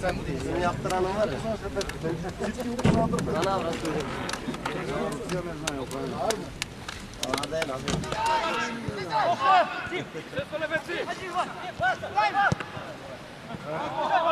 sen değil. Bunu yaptıranın var ya. Bana avrat söyleyeyim. Var mı? Bana değil abi. Oku! Ses sola Hadi var. Var. Var.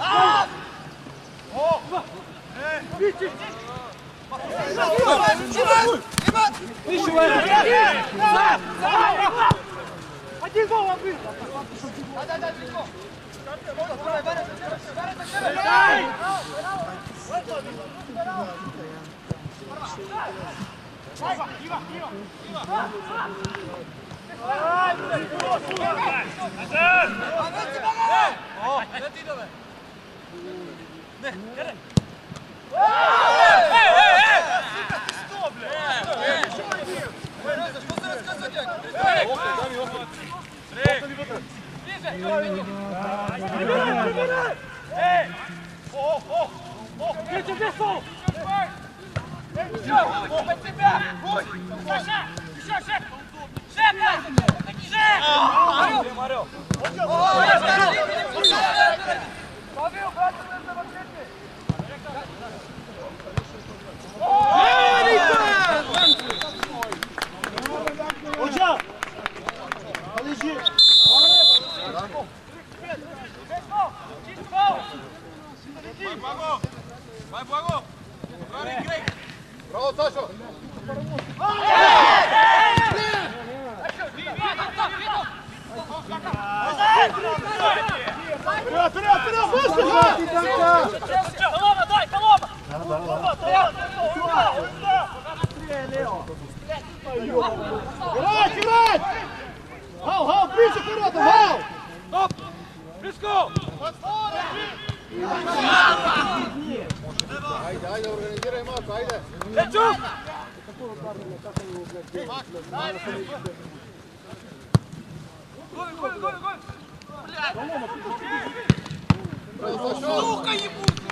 Aaaa! Один гол отбил! Да-да-да, три гол! Ne, gel. Петя, весу! Петя, тебя! Пусть! Pago! Vai, Pago! Agora em grego! Bravo, Sasha! Вперед, вперед, вперед, выше! Колома, дай, колома! Ура, ура! Играть, играть! Гал, гал, ближе к воротам, гал! Оп! Близко! Подстой! Haydi haydi organize Remat haydi. Çocuk. Gol gol gol gol. Сука ебучая!